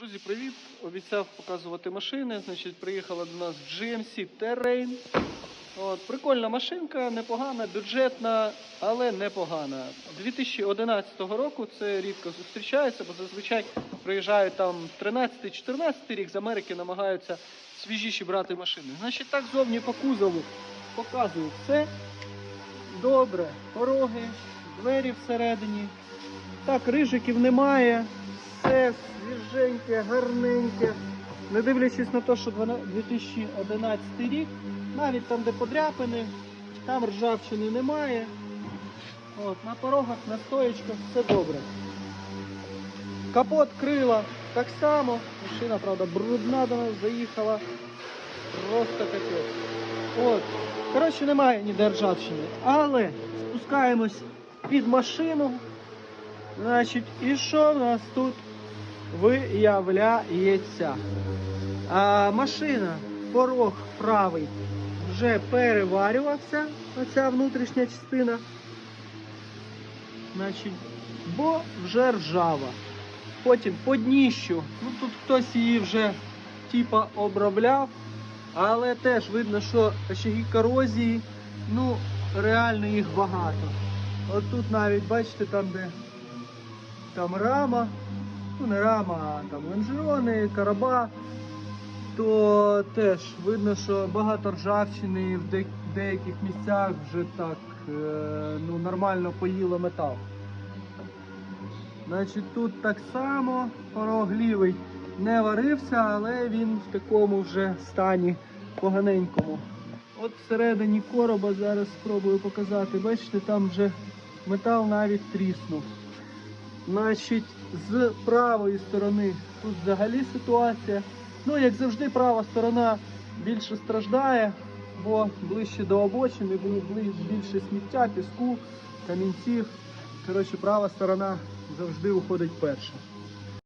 Друзі, привіт! Обіцяв показувати машини. Значить, приїхала до нас GMC Terrain. От, прикольна машинка, непогана, бюджетна, але непогана. 2011 року це рідко зустрічається, бо зазвичай приїжджають там 13-14 рік з Америки, намагаються свіжіші брати машини. Значить, так зовні по кузову показую все. Добре, пороги, двері всередині. Так, рижиків немає. Все свіженьке, гарненьке. Не дивлячись на те, що 2011 рік, навіть там, де подряпини, там ржавчини немає. От, на порогах, на стоєчках все добре. Капот крила так само. Машина, правда, брудна до нас заїхала. Просто капець. От. Коротше, немає ніде ржавчини. Але спускаємось під машину. Значить, і що в нас тут виявляється? А, машина, порог правий вже переварювався, оця внутрішня частина. Значить, бо вже ржава. Потім по. Ну тут хтось її вже типа обробляв, але теж видно, що очаги корозії, ну, реально їх багато. От тут навіть, бачите, там де там рама, ну не рама, а там лонжерони, короба, то теж видно, що багато ржавчини в де- деяких місцях вже так е, ну, нормально поїло метал. Значить, тут так само порог лівий не варився, але він в такому вже стані поганенькому. От всередині короба зараз спробую показати. Бачите, там вже метал навіть тріснув. Значить, з правої сторони тут взагалі ситуація. Ну, як завжди, права сторона більше страждає, бо ближче до обочини, бу- більше сміття, піску, камінців. Коротше, права сторона завжди виходить перша.